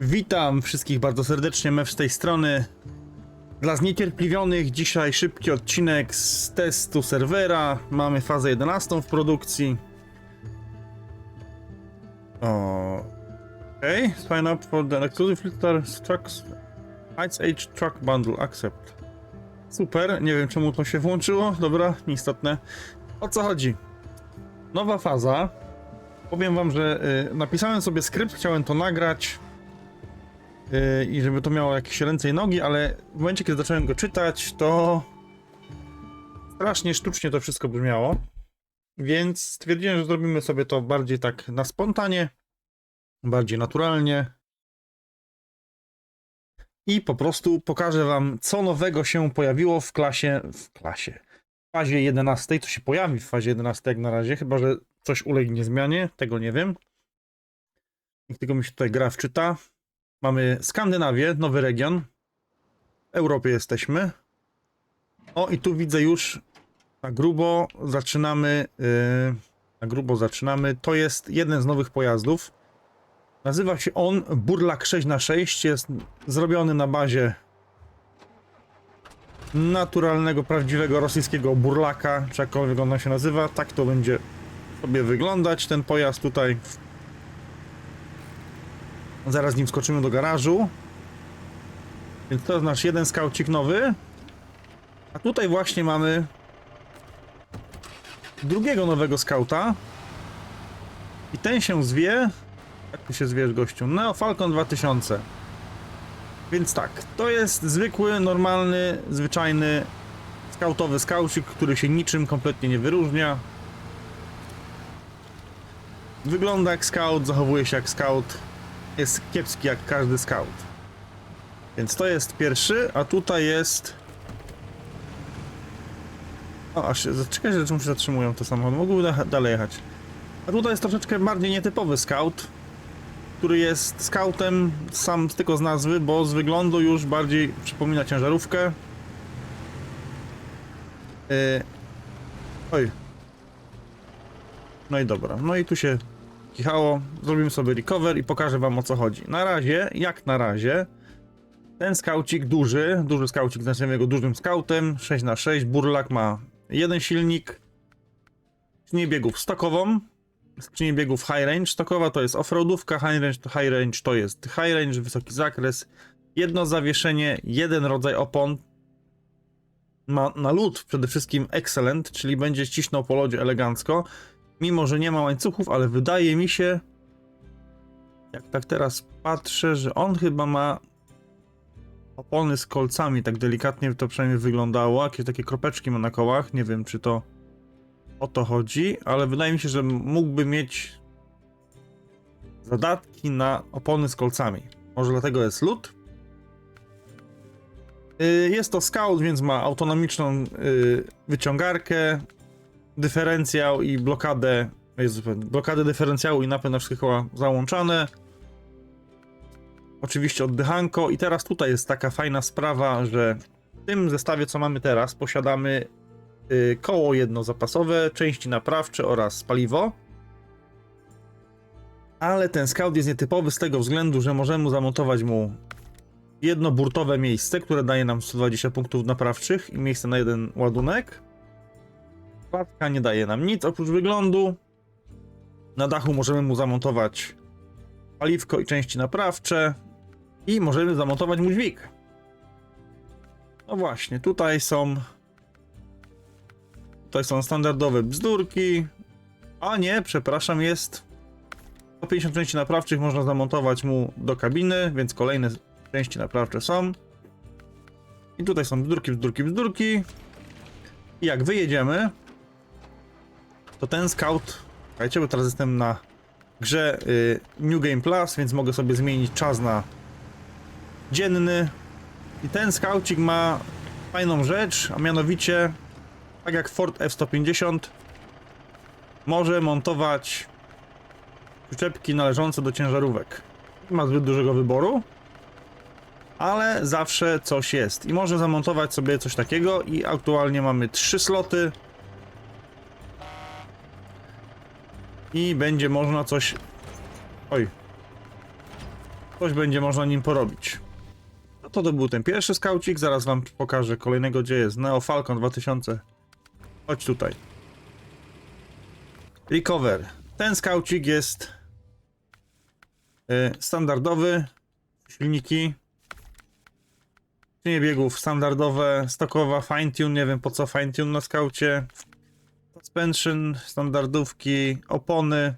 Witam wszystkich bardzo serdecznie, Mew z tej strony. Dla zniecierpliwionych dzisiaj szybki odcinek z testu serwera. Mamy fazę 11 w produkcji. O. Okay, sign up for the exclusive filter trucks. Heights Age Truck Bundle, accept. Super, nie wiem czemu to się włączyło, dobra, nieistotne. O co chodzi? Nowa faza. Powiem wam, że y, napisałem sobie skrypt, chciałem to nagrać i żeby to miało jakieś ręce i nogi, ale w momencie, kiedy zacząłem go czytać, to strasznie sztucznie to wszystko brzmiało. Więc stwierdziłem, że zrobimy sobie to bardziej tak na spontanie, bardziej naturalnie. I po prostu pokażę wam, co nowego się pojawiło w klasie, w klasie, w fazie 11, co się pojawi w fazie 11 jak na razie, chyba, że coś ulegnie zmianie, tego nie wiem. Niech tylko mi się tutaj gra wczyta. Mamy Skandynawię, nowy region. W Europie jesteśmy. O, i tu widzę już na grubo zaczynamy. Yy, na grubo zaczynamy. To jest jeden z nowych pojazdów. Nazywa się on Burlak 6x6. Jest zrobiony na bazie naturalnego, prawdziwego rosyjskiego burlaka, czy jakkolwiek on się nazywa. Tak to będzie sobie wyglądać ten pojazd tutaj. Zaraz nim skoczymy do garażu. Więc to jest nasz jeden skaucik nowy. A tutaj właśnie mamy drugiego nowego skauta. I ten się zwie. Jak ty się zwiesz, gościu? Neo Falcon 2000. Więc tak, to jest zwykły, normalny, zwyczajny skautowy skaucik, który się niczym kompletnie nie wyróżnia. Wygląda jak scout, zachowuje się jak scout. Jest kiepski jak każdy scout. Więc to jest pierwszy, a tutaj jest. O, aż się, czekajcie, czemu się zatrzymują te samochody. Mogłyby da- dalej jechać. A tutaj jest troszeczkę bardziej nietypowy scout, który jest scoutem sam tylko z nazwy, bo z wyglądu już bardziej przypomina ciężarówkę. Yy... Oj. No i dobra, no i tu się kichało. Zrobimy sobie recover i pokażę wam o co chodzi. Na razie, jak na razie, ten skaucik duży, duży skaucik, nazwijmy go dużym skautem, 6x6, burlak ma jeden silnik, skrzynię biegów stokową, skrzynię biegów high range, stokowa to jest offroadówka, high range to high range to jest high range, wysoki zakres, jedno zawieszenie, jeden rodzaj opon, ma na lód przede wszystkim excellent, czyli będzie cisnął po lodzie elegancko, mimo że nie ma łańcuchów, ale wydaje mi się, jak tak teraz patrzę, że on chyba ma opony z kolcami, tak delikatnie to przynajmniej wyglądało, jakieś takie kropeczki ma na kołach, nie wiem czy to o to chodzi, ale wydaje mi się, że mógłby mieć zadatki na opony z kolcami. Może dlatego jest lód? Y, Jest to scout, więc ma autonomiczną y, wyciągarkę, dyferencjał i blokadę, Jezu, blokadę dyferencjału i napęd na wszystkie koła załączane. Oczywiście oddychanko i teraz tutaj jest taka fajna sprawa, że w tym zestawie co mamy teraz posiadamy y, koło jednozapasowe, części naprawcze oraz paliwo. Ale ten scout jest nietypowy z tego względu, że możemy zamontować mu jedno burtowe miejsce, które daje nam 120 punktów naprawczych i miejsce na jeden ładunek. Kładka nie daje nam nic oprócz wyglądu. Na dachu możemy mu zamontować paliwko i części naprawcze. I możemy zamontować mu dźwig. No właśnie, tutaj są. Tutaj są standardowe bzdurki. A nie, przepraszam, jest 150 części naprawczych można zamontować mu do kabiny, więc kolejne części naprawcze są. I tutaj są bzdurki, bzdurki, bzdurki. I jak wyjedziemy, to ten scout. Słuchajcie, bo teraz jestem na grze y, New Game Plus, więc mogę sobie zmienić czas na dzienny. I ten skaucik ma fajną rzecz, a mianowicie, tak jak Ford F-150, może montować przyczepki należące do ciężarówek. Nie ma zbyt dużego wyboru, ale zawsze coś jest. I może zamontować sobie coś takiego i aktualnie mamy trzy sloty. I będzie można coś... Oj. coś będzie można nim porobić. No to to był ten pierwszy skaucik, zaraz wam pokażę kolejnego, gdzie jest Neo Falcon 2000. Chodź tutaj. Recover. Ten skaucik jest y, standardowy. Silniki. Skrzynie biegów standardowe, stokowa, fine tune, nie wiem po co fine tune na skaucie. Suspension, standardówki, opony.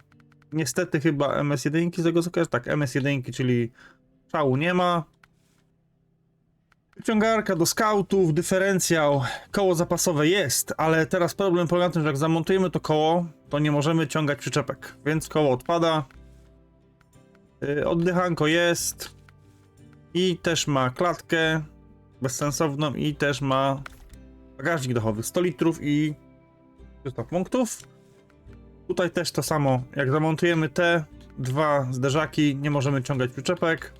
Niestety chyba MS1 z tego co kojarzę, tak MS1, czyli szału nie ma. Wyciągarka do skautów, dyferencjał, koło zapasowe jest, ale teraz problem polega na tym, że jak zamontujemy to koło, to nie możemy ciągać przyczepek, więc koło odpada. Yy, Oddychanko jest i też ma klatkę bezsensowną i też ma bagażnik dachowy 100 litrów i 300 punktów. Tutaj też to samo, jak zamontujemy te dwa zderzaki, nie możemy ciągać przyczepek.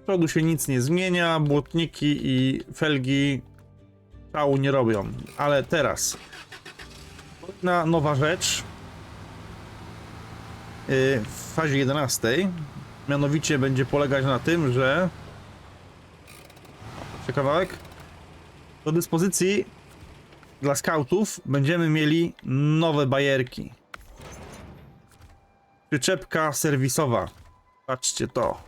Z przodu się nic nie zmienia, błotniki i felgi szału nie robią. Ale teraz jedna nowa rzecz yy, w fazie 11 mianowicie będzie polegać na tym, że kawałek do dyspozycji dla skautów będziemy mieli nowe bajerki. Przyczepka serwisowa. Patrzcie to.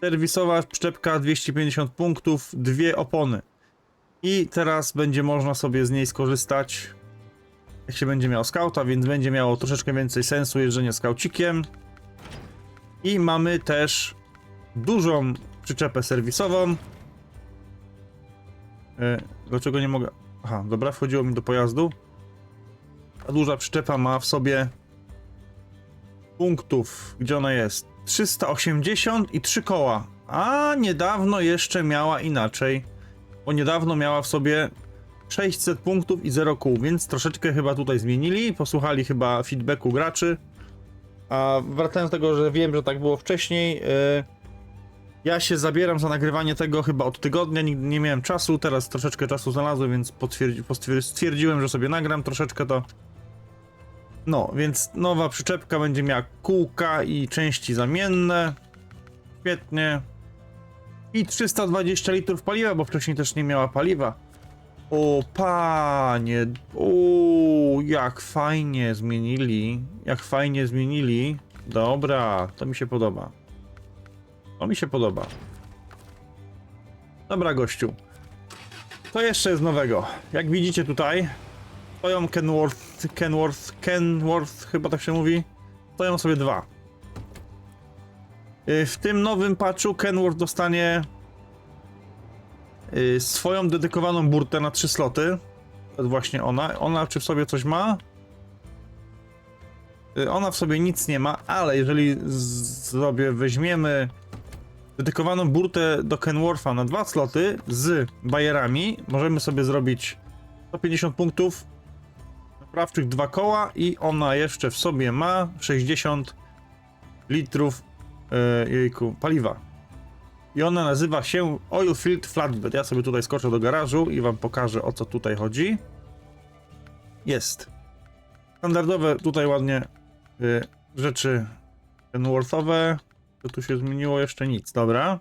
Serwisowa przyczepka 250 punktów, dwie opony. I teraz będzie można sobie z niej skorzystać, jak się będzie miał skauta, więc będzie miało troszeczkę więcej sensu jeżdżenie skaucikiem. I mamy też dużą przyczepę serwisową. E, dlaczego nie mogę? Aha, dobra, wchodziło mi do pojazdu. Ta duża przyczepa ma w sobie punktów, gdzie ona jest? 380 i 3 koła. A niedawno jeszcze miała inaczej. Bo niedawno miała w sobie 600 punktów i 0 kół, więc troszeczkę chyba tutaj zmienili. Posłuchali chyba feedbacku graczy. A wracając do tego, że wiem, że tak było wcześniej. Yy, ja się zabieram za nagrywanie tego chyba od tygodnia, nigdy nie miałem czasu, teraz troszeczkę czasu znalazłem, więc stwierdziłem, że sobie nagram troszeczkę to. No, więc nowa przyczepka będzie miała kółka i części zamienne. Świetnie. I 320 litrów paliwa, bo wcześniej też nie miała paliwa. O panie, o jak fajnie zmienili, jak fajnie zmienili. Dobra, to mi się podoba. To mi się podoba. Dobra, gościu. Co jeszcze jest nowego? Jak widzicie tutaj, stoją Kenworth, Kenworth, Kenworth, chyba tak się mówi. Stoją sobie dwa. Y, W tym nowym patchu Kenworth dostanie y, swoją dedykowaną burtę na trzy sloty. To jest właśnie ona. Ona czy w sobie coś ma? Y, Ona w sobie nic nie ma, ale jeżeli sobie weźmiemy dedykowaną burtę do Kenwortha na dwa sloty z bajerami, możemy sobie zrobić 150 punktów naprawczych dwa koła i ona jeszcze w sobie ma 60 litrów e, jejku, paliwa. I ona nazywa się Oil Filled Flatbed. Ja sobie tutaj skoczę do garażu i wam pokażę o co tutaj chodzi. Jest. Standardowe tutaj ładnie y, rzeczy Kenworthowe. Co tu się zmieniło? Jeszcze nic. Dobra.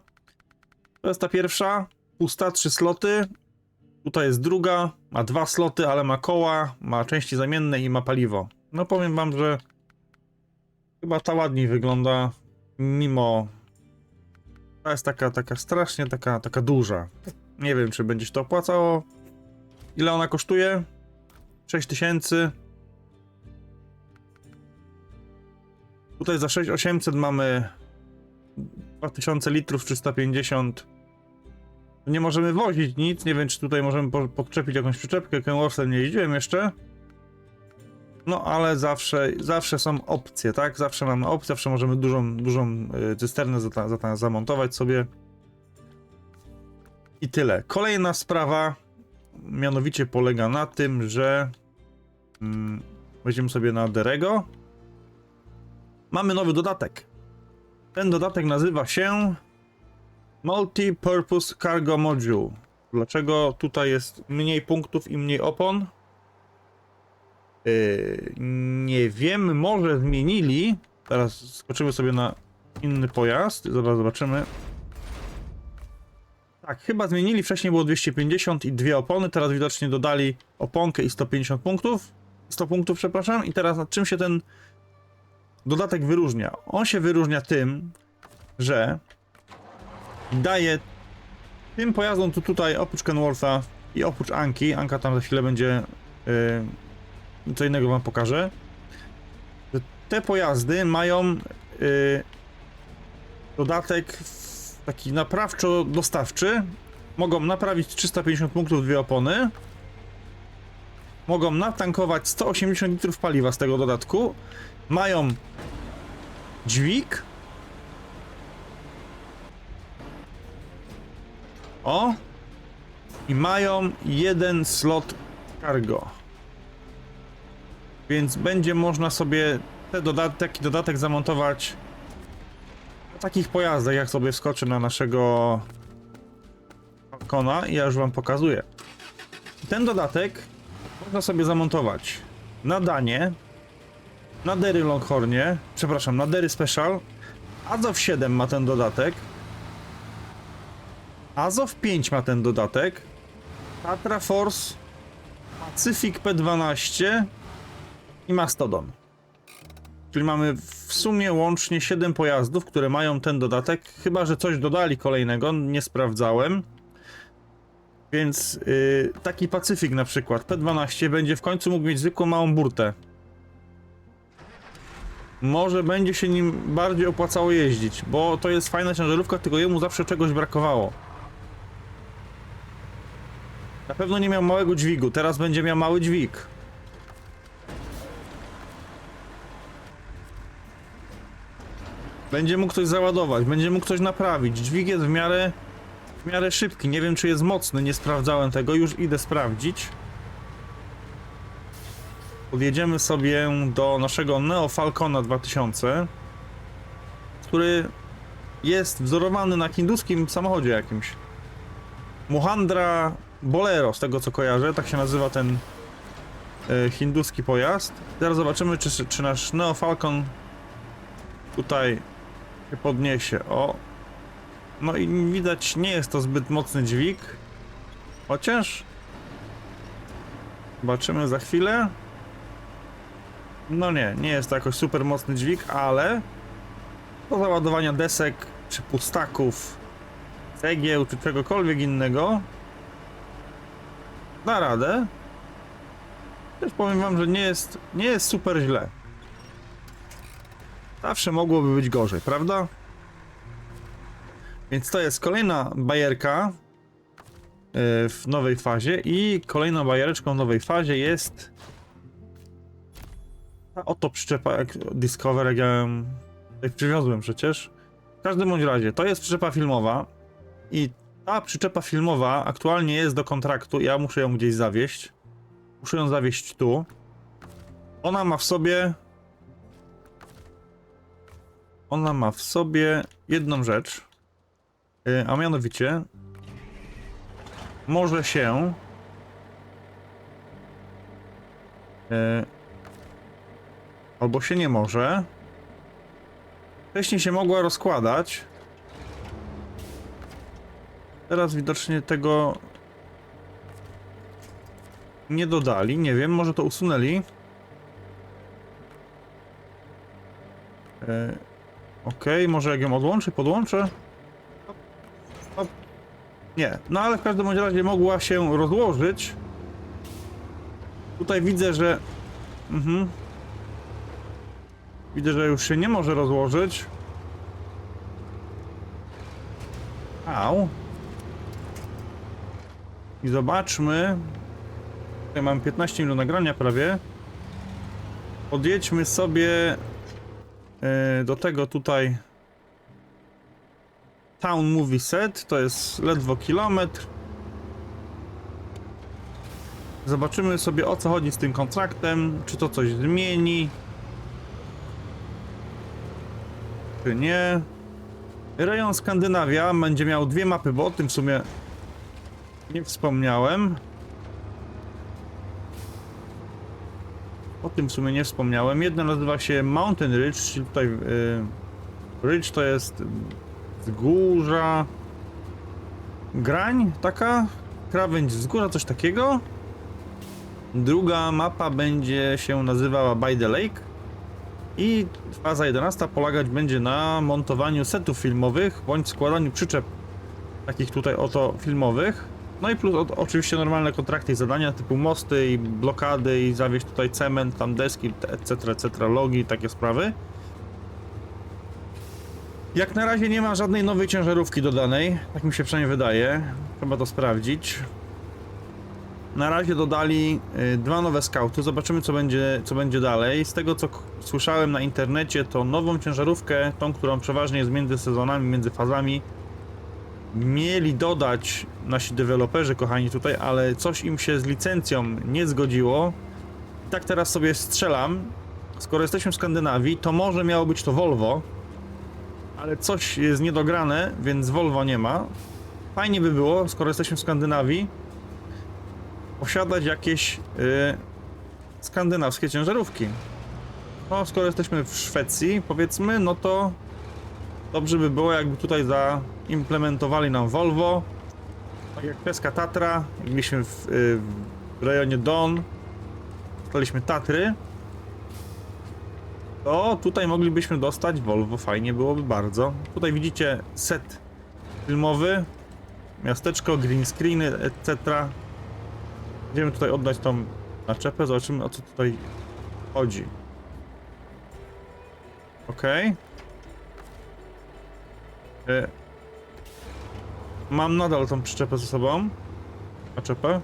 To jest ta pierwsza. Pusta, trzy sloty. Tutaj jest druga. Ma dwa sloty, ale ma koła, ma części zamienne i ma paliwo. No powiem wam, że chyba ta ładniej wygląda. Mimo. Ta jest taka, taka strasznie taka, taka duża. Nie wiem, czy będzie się to opłacało. Ile ona kosztuje? 6000. Tutaj za 6800 mamy 2000 litrów 350. Nie możemy wozić nic, nie wiem czy tutaj możemy po- podczepić jakąś przyczepkę, Kenworthem nie jeździłem jeszcze. No ale zawsze, zawsze są opcje, tak? Zawsze mamy opcję, zawsze możemy dużą, dużą y, cysternę zata, zata, zamontować sobie. I tyle. Kolejna sprawa mianowicie polega na tym, że mm, weźmiemy sobie na Derego. Mamy nowy dodatek. Ten dodatek nazywa się Multi-Purpose Cargo Module. Dlaczego tutaj jest mniej punktów i mniej opon? Yy, nie wiem, może zmienili Teraz skoczymy sobie na inny pojazd. Zaraz zobaczymy. Tak, chyba zmienili. Wcześniej było 250 i dwie opony. Teraz widocznie dodali oponkę i 150 punktów. 100 punktów, przepraszam. I teraz nad czym się ten dodatek wyróżnia? On się wyróżnia tym, że daje tym pojazdom tu tutaj oprócz Kenwortha i oprócz Anki, Anka tam za chwilę będzie yy, co innego wam pokażę. Te pojazdy mają yy, dodatek taki naprawczo-dostawczy. Mogą naprawić 350 punktów dwie opony. Mogą natankować 180 litrów paliwa z tego dodatku. Mają dźwig. O! I mają jeden slot cargo. Więc będzie można sobie te dodat taki dodatek zamontować na takich pojazdach, jak sobie wskoczę na naszego Falcona i ja już wam pokazuję. Ten dodatek można sobie zamontować na Danie, na Dery Longhornie, przepraszam, na Dery Special. Azow 7 ma ten dodatek. Azow 5 ma ten dodatek. Tatra Force, Pacific P12 i Mastodon. Czyli mamy w sumie łącznie 7 pojazdów, które mają ten dodatek. Chyba, że coś dodali kolejnego, nie sprawdzałem. Więc yy, taki Pacyfik na przykład, P12 będzie w końcu mógł mieć zwykłą małą burtę. Może będzie się nim bardziej opłacało jeździć, bo to jest fajna ciężarówka, tylko jemu zawsze czegoś brakowało. Na pewno nie miał małego dźwigu, teraz będzie miał mały dźwig. Będzie mógł coś załadować, będzie mógł coś naprawić. Dźwig jest w miarę, w miarę szybki. Nie wiem, czy jest mocny, nie sprawdzałem tego, już idę sprawdzić. Podjedziemy sobie do naszego Neo Falcona 2000, który jest wzorowany na hinduskim samochodzie jakimś. Muhandra Bolero, z tego co kojarzę, tak się nazywa ten e, hinduski pojazd. Teraz zobaczymy, czy, czy nasz Neo Falcon tutaj się podniesie. O! No i widać, nie jest to zbyt mocny dźwig. Chociaż... Zobaczymy za chwilę. No nie, nie jest to jakoś super mocny dźwig, ale do załadowania desek, czy pustaków, cegieł, czy czegokolwiek innego da radę. Też powiem wam, że nie jest, nie jest super źle. Zawsze mogłoby być gorzej, prawda? Więc to jest kolejna bajerka yy, w nowej fazie i kolejną bajereczką w nowej fazie jest ta oto przyczepa Discover, jak ja jak przywiozłem przecież. W każdym bądź razie, to jest przyczepa filmowa i ta przyczepa filmowa aktualnie jest do kontraktu, ja muszę ją gdzieś zawieść. Muszę ją zawieść tu. Ona ma w sobie ona ma w sobie jedną rzecz, a mianowicie może się yy, albo się nie może. Wcześniej się mogła rozkładać. Teraz widocznie tego nie dodali. Nie wiem, może to usunęli. Yy, Okej, może jak ją odłączę, podłączę? Nie, no ale w każdym razie mogła się rozłożyć. Tutaj widzę, że... Mhm. Widzę, że już się nie może rozłożyć. Au. I zobaczmy. Tutaj mam 15 minut nagrania prawie. Podjedźmy sobie Yy, do tego tutaj Town Movie Set, to jest ledwo kilometr. Zobaczymy sobie o co chodzi z tym kontraktem, czy to coś zmieni, czy nie. Rejon Skandynawia będzie miał dwie mapy, bo o tym w sumie nie wspomniałem. O tym w sumie nie wspomniałem. Jedno nazywa się Mountain Ridge, czyli tutaj y, Ridge to jest wzgórza grań taka, krawędź wzgórza, coś takiego. Druga mapa będzie się nazywała By the Lake i faza 11 polegać będzie na montowaniu setów filmowych bądź składaniu przyczep takich tutaj oto filmowych. No i plus o, oczywiście normalne kontrakty i zadania typu mosty i blokady i zawieźć tutaj cement, tam deski, etc., etc., logi, takie sprawy. Jak na razie nie ma żadnej nowej ciężarówki dodanej, tak mi się przynajmniej wydaje. Trzeba to sprawdzić. Na razie dodali y, dwa nowe skauty, zobaczymy co będzie, co będzie dalej. Z tego co słyszałem na internecie, to nową ciężarówkę, tą, którą przeważnie jest między sezonami, między fazami, mieli dodać nasi deweloperzy, kochani tutaj, ale coś im się z licencją nie zgodziło. I tak teraz sobie strzelam. Skoro jesteśmy w Skandynawii, to może miało być to Volvo, ale coś jest niedograne, więc Volvo nie ma. Fajnie by było, skoro jesteśmy w Skandynawii, posiadać jakieś y, skandynawskie ciężarówki. No, skoro jesteśmy w Szwecji, powiedzmy, no to dobrze by było, jakby tutaj zaimplementowali nam Volvo. Tak jak Peska Tatra, jak byliśmy w, y, w rejonie Don, dostaliśmy Tatry, to tutaj moglibyśmy dostać Volvo, fajnie byłoby bardzo. Tutaj widzicie set filmowy, miasteczko, green screeny, etc. Będziemy tutaj oddać tą naczepę, zobaczymy o co tutaj chodzi. Okej. E, Mam nadal tą przyczepę ze sobą. Naczepę.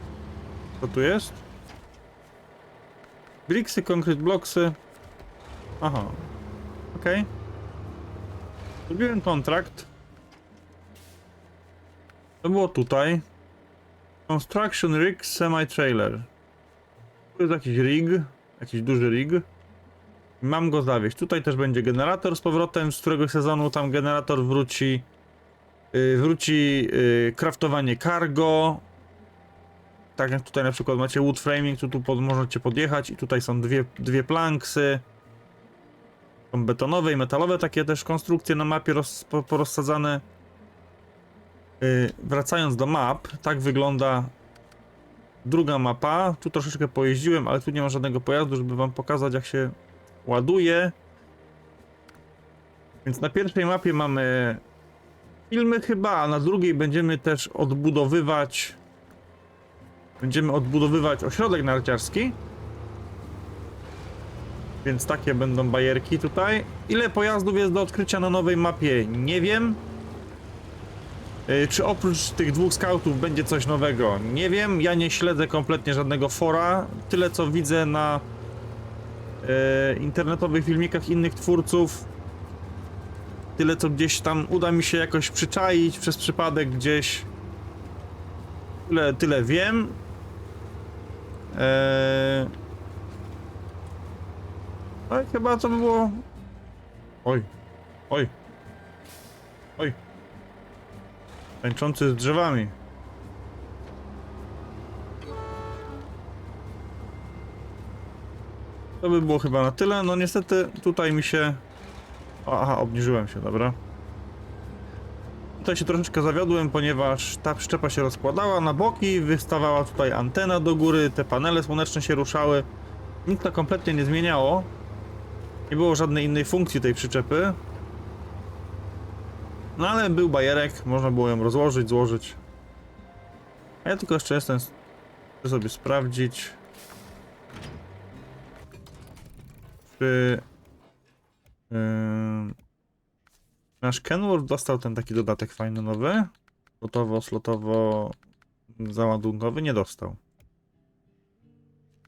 Co tu jest? Bricksy, concrete blocksy. Aha. Okej. Zrobiłem kontrakt. To było tutaj. Construction rig semi-trailer. Tu jest jakiś rig, jakiś duży rig. Mam go zawieźć. Tutaj też będzie generator z powrotem, z którego sezonu tam generator wróci. Yy, wróci yy, kraftowanie cargo. Tak jak tutaj na przykład macie wood framing, tu, tu pod, możecie podjechać i tutaj są dwie, dwie planksy. Są betonowe i metalowe takie też konstrukcje na mapie roz, po, porozsadzane. Yy, wracając do map, tak wygląda druga mapa. Tu troszeczkę pojeździłem, ale tu nie ma żadnego pojazdu, żeby wam pokazać jak się ładuje. Więc na pierwszej mapie mamy filmy chyba, a na drugiej będziemy też odbudowywać będziemy odbudowywać ośrodek narciarski. Więc takie będą bajerki tutaj. Ile pojazdów jest do odkrycia na nowej mapie? Nie wiem. Yy, Czy oprócz tych dwóch skautów będzie coś nowego? Nie wiem. Ja nie śledzę kompletnie żadnego fora. Tyle co widzę na e, internetowych filmikach innych twórców. Tyle co gdzieś tam uda mi się jakoś przyczaić przez przypadek gdzieś. Tyle, tyle wiem. Eee... I chyba to by było. Oj, oj, oj. Tańczący z drzewami. To by było chyba na tyle. No niestety tutaj mi się... Aha, obniżyłem się, dobra. Tutaj się troszeczkę zawiodłem, ponieważ ta przyczepa się rozkładała na boki, wystawała tutaj antena do góry, te panele słoneczne się ruszały. Nic to kompletnie nie zmieniało. Nie było żadnej innej funkcji tej przyczepy. No ale był bajerek, można było ją rozłożyć, złożyć. A ja tylko jeszcze jestem... Chcę sobie sprawdzić... Czy... Yy, nasz Kenworth dostał ten taki dodatek fajny nowy? Slotowo, slotowo załadunkowy? Nie dostał.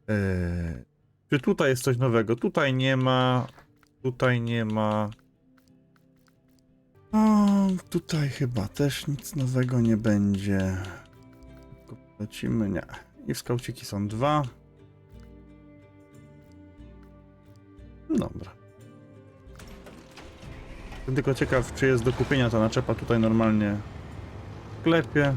Yy, czy tutaj jest coś nowego? Tutaj nie ma. Tutaj nie ma. O, tutaj chyba też nic nowego nie będzie. Lecimy, nie. I w skauciki są dwa. Dobra. Tylko ciekaw, czy jest do kupienia ta naczepa tutaj normalnie w sklepie.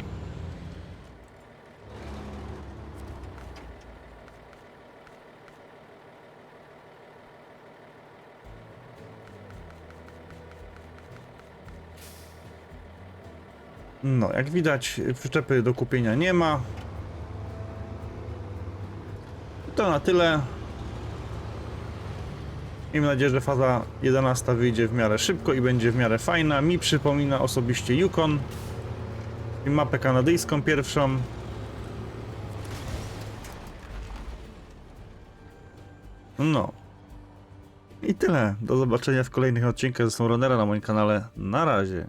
No, jak widać, przyczepy do kupienia nie ma. To na tyle. Miejmy nadzieję, że faza 11 wyjdzie w miarę szybko i będzie w miarę fajna. Mi przypomina osobiście Yukon. I mapę kanadyjską pierwszą. No. I tyle. Do zobaczenia w kolejnych odcinkach ze Runnera na moim kanale. Na razie.